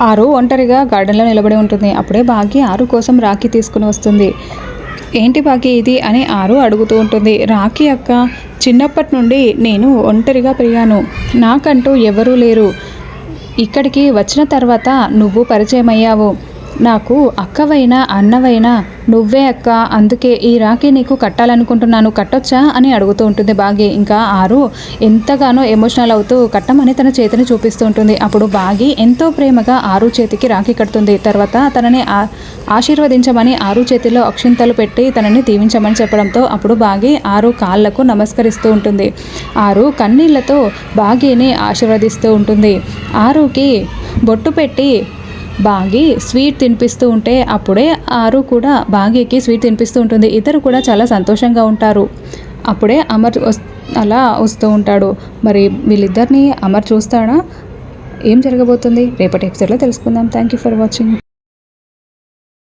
ఆరు ఒంటరిగా గార్డెన్లో నిలబడి ఉంటుంది. అప్పుడే బాగి ఆరు కోసం రాఖీ తీసుకుని వస్తుంది. ఏంటి బాగి ఇది అని ఆరు అడుగుతూ ఉంటుంది. రాఖీ అక్క చిన్నప్పటి నుండి నేను ఒంటరిగా పెరిగాను. నాకంటూ ఎవరూ లేరు. ఇక్కడికి వచ్చిన తర్వాత నువ్వు పరిచయం అయ్యావు నాకు అక్కవైనా అన్నవైనా నువ్వే అక్క అందుకే ఈ రాఖీ నీకు కట్టాలనుకుంటున్నాను కట్టొచ్చా అని అడుగుతూ ఉంటుంది బాగి. ఇంకా ఆరు ఎంతగానో ఎమోషనల్ అవుతూ కట్టమని తన చేతిని చూపిస్తూ ఉంటుంది. అప్పుడు బాగి ఎంతో ప్రేమగా ఆరు చేతికి రాఖీ కడుతుంది. తర్వాత తనని ఆ- ఆశీర్వదించమని ఆరు చేతిలో అక్షింతలు పెట్టి తనని దీవించమని చెప్పడంతో అప్పుడు బాగి ఆరు కాళ్ళకు నమస్కరిస్తూ ఉంటుంది. ఆరు కన్నీళ్ళతో బాగిని ఆశీర్వదిస్తూ ఉంటుంది. ఆరుకి బొట్టు పెట్టి బాగి స్వీట్ తినిపిస్తూ ఉంటే అప్పుడే ఆరు కూడా బాగికి స్వీట్ తినిపిస్తూ ఉంటుంది. ఇద్దరు కూడా చాలా సంతోషంగా ఉంటారు. అప్పుడే అమర్ అలా వస్తూ ఉంటాడు. మరి వీళ్ళిద్దరిని అమర్ చూస్తాడా? ఏం జరగబోతుంది? రేపటి ఎపిసోడ్లో తెలుసుకుందాం. Thank you for watching.